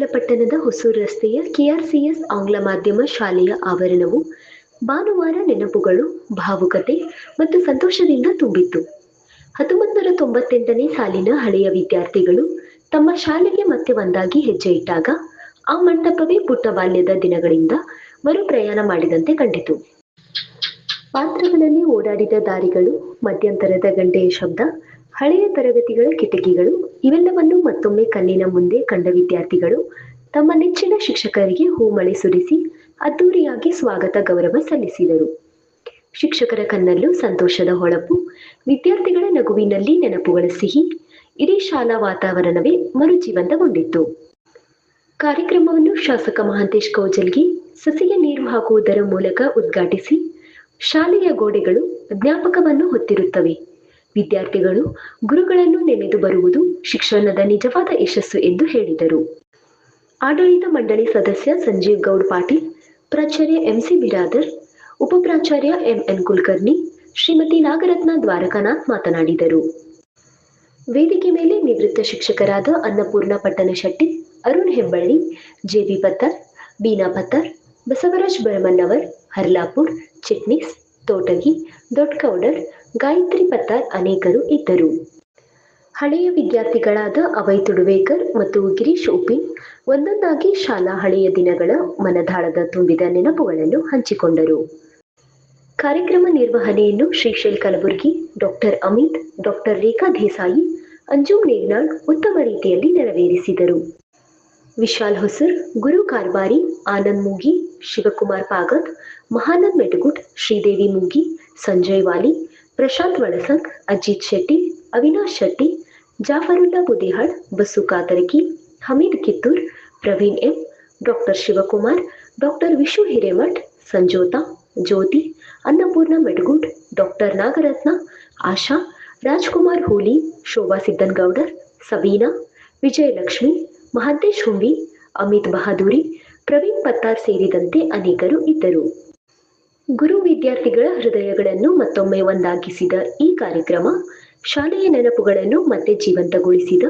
ಪಟ್ಟಣದ ಹೊಸೂರು ರಸ್ತೆಯ ಕೆಆರ್ಸಿಎಸ್ ಆಂಗ್ಲ ಮಾಧ್ಯಮ ಶಾಲೆಯ ಆವರಣವು ಭಾನುವಾರ ನೆನಪುಗಳು, ಭಾವುಕತೆ ಮತ್ತು ಸಂತೋಷದಿಂದ ತುಂಬಿತ್ತು. ಹತ್ತೊಂಬತ್ತು ತೊಂಬತ್ತೆಂಟನೇ ಸಾಲಿನ ಹಳೆಯ ವಿದ್ಯಾರ್ಥಿಗಳು ತಮ್ಮ ಶಾಲೆಗೆ ಮತ್ತೆ ಒಂದಾಗಿ ಹೆಜ್ಜೆ ಇಟ್ಟಾಗ ಆ ಮಂಟಪವೇ ಪುಟ್ಟ ಬಾಲ್ಯದ ದಿನಗಳಿಂದ ಮರು ಪ್ರಯಾಣ ಮಾಡಿದಂತೆ ಕಂಡಿತು. ಪಾತ್ರಗಳಲ್ಲಿ ಓಡಾಡಿದ ದಾರಿಗಳು, ಮಧ್ಯಂತರದ ಗಂಟೆಯ ಶಬ್ದ ಹಳೆಯ ತರಗತಿಗಳ ಕಿಟಕಿಗಳು, ಇವೆಲ್ಲವನ್ನು ಮತ್ತೊಮ್ಮೆ ಕಣ್ಣಿನ ಮುಂದೆ ಕಂಡ ವಿದ್ಯಾರ್ಥಿಗಳು ತಮ್ಮ ನೆಚ್ಚಿನ ಶಿಕ್ಷಕರಿಗೆ ಹೂಮಳೆ ಸುರಿಸಿ, ಅದ್ದೂರಿಯಾಗಿ ಸ್ವಾಗತ ಗೌರವ ಸಲ್ಲಿಸಿದರು. ಶಿಕ್ಷಕರ ಕಣ್ಣಲ್ಲೂ ಸಂತೋಷದ ಹೊಳಪು, ವಿದ್ಯಾರ್ಥಿಗಳ ನಗುವಿನಲ್ಲಿ ನೆನಪುಗಳ ಸಿಹಿ, ಇಡೀ ಶಾಲಾ ವಾತಾವರಣವೇ ಮರುಜೀವಂತಗೊಂಡಿತ್ತು. ಕಾರ್ಯಕ್ರಮವನ್ನು ಶಾಸಕ ಮಹಾಂತೇಶ್ ಕೌಜಲ್ಗಿ ಸಸಿಗೆ ನೀರು ಹಾಕುವುದರ ಮೂಲಕ ಉದ್ಘಾಟಿಸಿ, ಶಾಲೆಯ ಗೋಡೆಗಳು ಜ್ಞಾಪಕವನ್ನು ಹೊತ್ತಿರುತ್ತವೆ. ವಿದ್ಯಾರ್ಥಿಗಳು ಗುರುಗಳನ್ನು ನೆನೆದು ಬರುವುದು ಶಿಕ್ಷಣದ ನಿಜವಾದ ಯಶಸ್ಸು ಎಂದು ಹೇಳಿದರು. ಆಡಳಿತ ಮಂಡಳಿ ಸದಸ್ಯ ಸಂಜೀವ್ ಗೌಡ್ ಪಾಟೀಲ್, ಪ್ರಾಚಾರ್ಯ ಎಂಸಿ ಬಿರಾದರ್, ಉಪಪ್ರಾಚಾರ್ಯ ಎಂಎನ್ ಕುಲಕರ್ಣಿ, ಶ್ರೀಮತಿ ನಾಗರತ್ನ ದ್ವಾರಕಾನಾಥ್ ಮಾತನಾಡಿದರು. ವೇದಿಕೆ ಮೇಲೆ ನಿವೃತ್ತ ಶಿಕ್ಷಕರಾದ ಅನ್ನಪೂರ್ಣ ಪಟ್ಟಣಶೆಟ್ಟಿ ಅರುಣ್ ಹೆಬ್ಬಳ್ಳಿ ಜೆಬಿ ಪತ್ತರ್, ಬೀನಾ ಪತ್ತರ್, ಬಸವರಾಜ್ ಬರಮನ್ನವರ್ ಹರ್ಲಾಪುರ್, ಚಿಟ್ನಿಸ್ ತೋಟಗಿ ದೊಡ್ಡಕೌಡರ್ ಗಾಯತ್ರಿ ಪತ್ತಾರ್ ಅನೇಕರು ಇದ್ದರು. ಹಳೆಯ ವಿದ್ಯಾರ್ಥಿಗಳಾದ ಅವೈ ತುಡುವೇಕರ್ ಮತ್ತು ಗಿರೀಶ್ ಉಪಿನ್ ಒಂದೊಂದಾಗಿ ಶಾಲಾ ಹಳೆಯ ದಿನಗಳ ಮನದಾಳದ ತುಂಬಿದ ನೆನಪುಗಳನ್ನು ಹಂಚಿಕೊಂಡರು. ಕಾರ್ಯಕ್ರಮ ನಿರ್ವಹಣೆಯನ್ನು ಶ್ರೀಶೈಲ್ ಕಲಬುರ್ಗಿ ಡಾಕ್ಟರ್ ಅಮಿತ್ ಡಾಕ್ಟರ್ ರೇಖಾ ದೇಸಾಯಿ ಅಂಜುಮ್ ನೇಗ್ನಾಳ್ ಉತ್ತಮ ರೀತಿಯಲ್ಲಿ ನೆರವೇರಿಸಿದರು. ವಿಶಾಲ್ ಹೊಸರ್, ಗುರು ಕಾರ್ಬಾರಿ, Anand ಮೂಗಿ Shivkumar Phogat, Mahanand मेटगुट, Sridevi Mungi, Sanjay Vali, Prashant Vadsang, Ajit Shetty, Avinash Shetty, Jafarulla Budehad Basu Katarki Hameed Kittur, Praveen M, doctor Shivakumar, doctor Vishu Hiremath, Sanjota, Jyoti, Annapurna Metgud, doctor Nagaratna, Asha, Rajkumar Holi, Shobha Siddanagoudar, Sabina, Vijayalakshmi Mahadesh Humbi Amit बहादुरी ಪ್ರವೀಣ್ ಪತ್ತಾರ್ ಸೇರಿದಂತೆ ಅನೇಕರು ಇದ್ದರು. ಗುರು ವಿದ್ಯಾರ್ಥಿಗಳ ಹೃದಯಗಳನ್ನು ಮತ್ತೊಮ್ಮೆ ಒಂದಾಗಿಸಿದ ಈ ಕಾರ್ಯಕ್ರಮ, ಶಾಲೆಯ ನೆನಪುಗಳನ್ನು ಮತ್ತೆ ಜೀವಂತಗೊಳಿಸಿದ,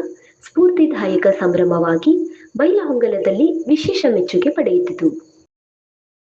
ಸ್ಫೂರ್ತಿದಾಯಕ ಸಂಭ್ರಮವಾಗಿ ಬೈಲಹೊಂಗಲದಲ್ಲಿ ವಿಶೇಷ ಮೆಚ್ಚುಗೆ ಪಡೆಯಿತು